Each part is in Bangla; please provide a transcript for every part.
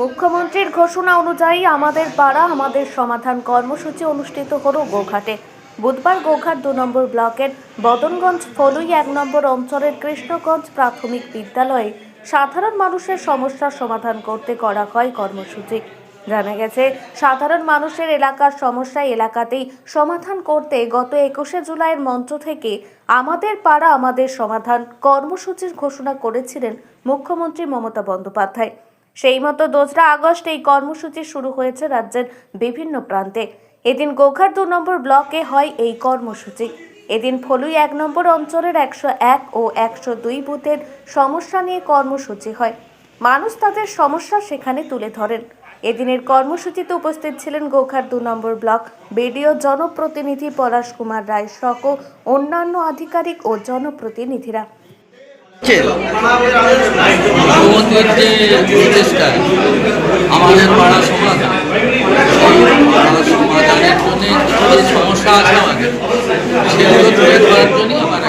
মুখ্যমন্ত্রীর ঘোষণা অনুযায়ী আমাদের পাড়া, আমাদের সমাধান কর্মসূচি অনুষ্ঠিত হল গোঘাটে। বুধবার গোঘাট দু নম্বর ব্লকের বদনগঞ্জ ফলুই এক নম্বর অঞ্চলের কৃষ্ণগঞ্জ প্রাথমিক বিদ্যালয়ে সাধারণ মানুষের সমস্যার সমাধান করতে করা হয় কর্মসূচি। জানা গেছে, সাধারণ মানুষের এলাকার সমস্যা এলাকাতেই সমাধান করতে গত একুশে জুলাইয়ের মঞ্চ থেকে আমাদের পাড়া, আমাদের সমাধান কর্মসূচির ঘোষণা করেছিলেন মুখ্যমন্ত্রী মমতা বন্দ্যোপাধ্যায়। সেই মতো দোসরা আগস্ট এই কর্মসূচি শুরু হয়েছে রাজ্যের বিভিন্ন প্রান্তে। এদিন গোঘাট দু নম্বর ব্লকে হয় এই কর্মসূচি। এদিন ফলুই এক নম্বর অঞ্চলের একশো এক ও একশো দুই বুথের সমস্যা নিয়ে কর্মসূচি হয়। মানুষ তাদের সমস্যা সেখানে তুলে ধরেন। এদিনের কর্মসূচিতে উপস্থিত ছিলেন গোখার দু নম্বর ব্লক বিডিও জনপ্রতিনিধি পলাশ কুমার রায় সহ অন্যান্য আধিকারিক ও জনপ্রতিনিধিরা। মুখ্যমন্ত্রীর যে প্রচেষ্টা, আমাদের পাড়া পাড়া সমাধানের জন্য যে সমস্যা আছে আমাদের, সেগুলো তুলে ধরার জন্যই আমার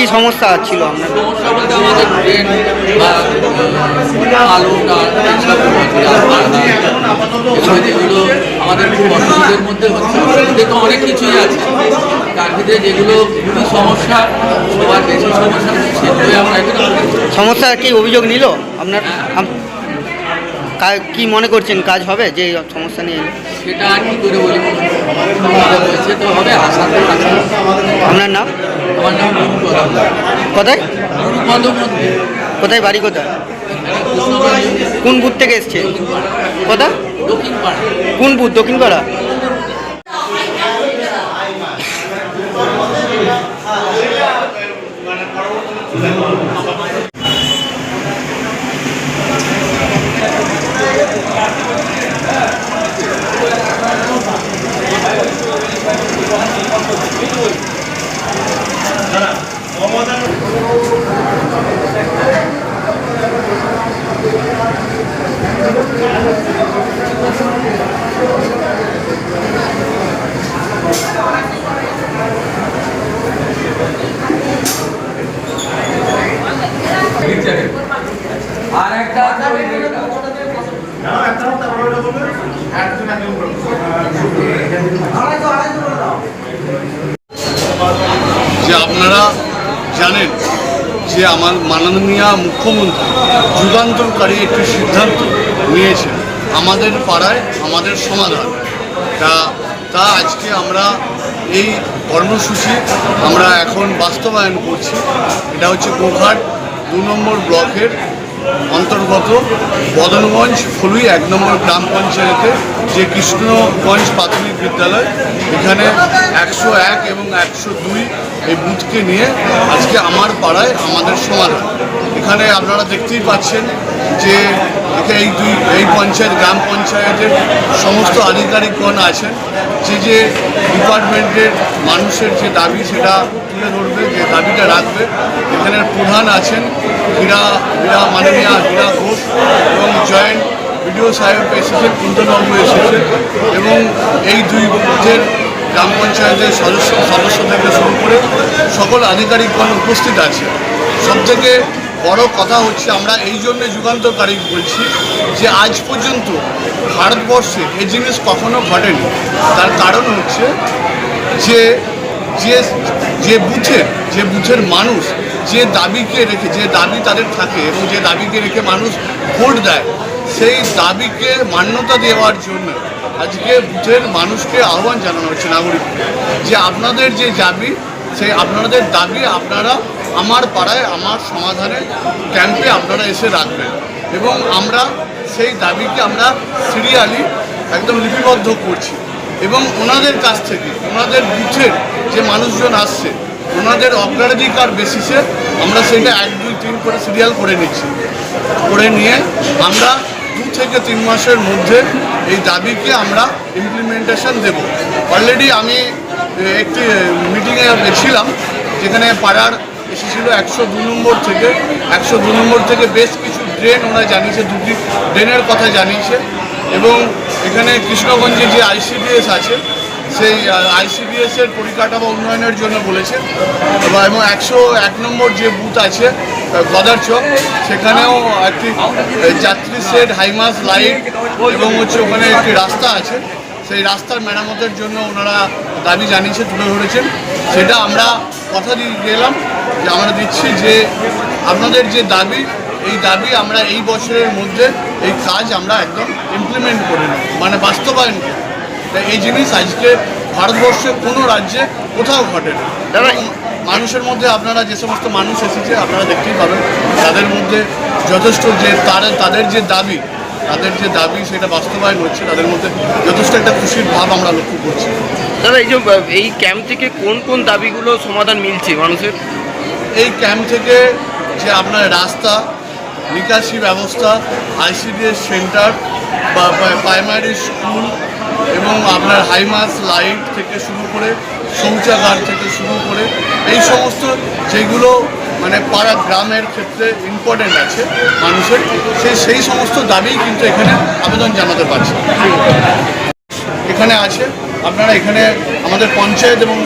কি সমস্যা ছিল আপনার? সমস্যা বলতে আমাদের ট্রেন বা আলু ডাল এইসব যেগুলো আমাদের খুব অসুবিধের মধ্যে হচ্ছে। অসুবিধে তো অনেক কিছুই আছে। তার ভিতরে যেগুলো খুবই সমস্যা সবার বেশি সমস্যা সেগুলোই আমরা এখানে সমস্যা কি অভিযোগ নিল আপনার? আপ- কি মনে করছেন কাজ হবে যে সমস্যা নিয়ে? সেটা আর কি করে বলি? তো হবে আশা। আপনার নাম? আমার নাম কোথায়? কোথায় বাড়ি কোথায়? কোন বুথ থেকে এসছে? কোথায়? কোন বুথ? দক্ষিণ পাড়া আর একটা যে আপনারা জানেন যে আমার মাননীয় মুখ্যমন্ত্রী যুগান্তরকারী একটি সিদ্ধান্ত নিয়েছেন আমাদের পাড়ায়, আমাদের সমাধান। তা তা আজকে আমরা এই কর্মসূচি আমরা এখন বাস্তবায়ন করছি। এটা হচ্ছে গোঘাট দু নম্বর ব্লকের অন্তর্গত বদনগঞ্জ ফুলুই এক নম্বর গ্রাম পঞ্চায়েতে যে কৃষ্ণগঞ্জ প্রাথমিক বিদ্যালয়, এখানে একশো এক এবং একশো দুই এই বুথকে নিয়ে আজকে আমার পাড়ায় আমাদের সমাধান এখানে আপনারা দেখতেই পাচ্ছেন যে এই দুই, এই পঞ্চায়েত, গ্রাম পঞ্চায়েতের সমস্ত আধিকারিকগণ আছেন। যে যে ডিপার্টমেন্টের মানুষের যে দাবি, সেটা তুলে ধরবে, যে দাবিটা রাখবে। এখানের প্রধান আছেন হীরা হীরা মাননীয় হীরা ঘোষ এবং জয়েন্ট বিডিও সাহেব এসেছেন কুন্দনবাবু এসেছেন এবং এই দুই বুথের গ্রাম পঞ্চায়েতের সদস্য সদস্য থেকে শুরু করে সকল আধিকারিকগণ উপস্থিত আছে। সবথেকে বড় কথা হচ্ছে আমরা এই জন্য যুগান্তকারী বলছি যে আজ পর্যন্ত ভারতবর্ষে এই জিনিস কখনো ঘটেনি। তার কারণ হচ্ছে যে যে বুথের যে বুথের মানুষ যে দাবিকে রেখে, যে দাবি তাদের থাকে এবং যে দাবিকে রেখে মানুষ ভোট দেয়, সেই দাবিকে মান্যতা দেওয়ার জন্য আজকে বুথের মানুষকে আহ্বান জানানো হচ্ছে নাগরিককে যে আপনাদের যে দাবি, সেই আপনাদের দাবি আপনারা আমার পাড়ায়, আমার সমাধানে, ক্যাম্পে আপনারা এসে রাখবেন এবং আমরা সেই দাবিকে আমরা সিরিয়ালি একদম লিপিবদ্ধ করছি এবং ওনাদের কাছ থেকে, ওনাদের বুথের যে মানুষজন আসছে ওনাদের অগ্রাধিকার বেসিসে আমরা সেটা এক, দুই, তিন করে সিরিয়াল করে নিচ্ছি। করে নিয়ে আমরা দু থেকে তিন মাসের মধ্যে এই দাবিকে আমরা ইমপ্লিমেন্টেশন দেব। অলরেডি আমি একটি মিটিংয়ে ছিলাম যেখানে পাড়ার এসেছিল একশো দু নম্বর থেকে, একশো দু নম্বর থেকে বেশ কিছু ড্রেন ওরা জানিয়েছে, দুটি ড্রেনের কথা জানিয়েছে। এবং এখানে কৃষ্ণগঞ্জে যে আইসিডিএস আছে সেই আইসিডিএস এর পরিকাঠামো উন্নয়নের জন্য বলেছে। এবং- একশো এক নম্বর যে বুথ আছে গদার চক, সেখানেও একটি যাত্রী সেট, হাইমাস, লাইট এবং হচ্ছে ওখানে একটি রাস্তা আছে। সেই রাস্তার মেরামতের জন্য ওনারা দাবি জানিয়েছে, তুলে ধরেছেন। সেটা আমরা কথা দিয়ে গেলাম, যে আমরা দিচ্ছি যে আপনাদের যে দাবি, এই দাবি আমরা এই বছরের মধ্যে এই কাজ আমরা একদম ইমপ্লিমেন্ট করে নেব। মানে বাস্তবায়ন করব। তা এই জিনিস আজকে ভারতবর্ষের কোনো রাজ্যে কোথাও ঘটে না দাদা, মানুষের মধ্যে আপনারা যে সমস্ত মানুষ এসেছে আপনারা দেখতেই পাবেন তাদের মধ্যে যথেষ্ট যে তারা তাদের যে দাবি তাদের যে দাবি সেটা বাস্তবায়ন হচ্ছে তাদের মধ্যে যথেষ্ট একটা খুশির ভাব আমরা লক্ষ্য করছি। দাদা এই যে এই ক্যাম্প থেকে কোন কোন দাবিগুলো সমাধান মিলছে মানুষের? এই ক্যাম্প থেকে যে আপনার রাস্তা নিকাশি ব্যবস্থা আইসিডিএস সেন্টার বা প্রাইমারি স্কুল এবং আপনার হাইমাস লাইট থেকে শুরু করে শৌচাগার থেকে শুরু করে এই সমস্ত যেগুলো মানে পাড়া গ্রামের ক্ষেত্রে ইম্পর্টেন্ট আছে মানুষের সেই সেই সমস্ত দাবিই কিন্তু এখানে আবেদন জানাতে পারছে। এখানে আছে আপনারা এখানে আমাদের পঞ্চায়েত এবং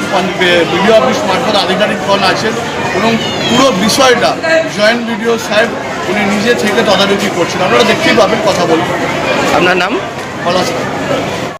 বিডিও অফিস মারফত আধিকারিকগণ আছেন এবং পুরো বিষয়টা জয়েন্ট বিডিও সাহেব উনি নিজে থেকে তদারকি করছেন। আপনারা দেখতেই পাবেন কথা বলবেন। আপনার নাম? পলাশ।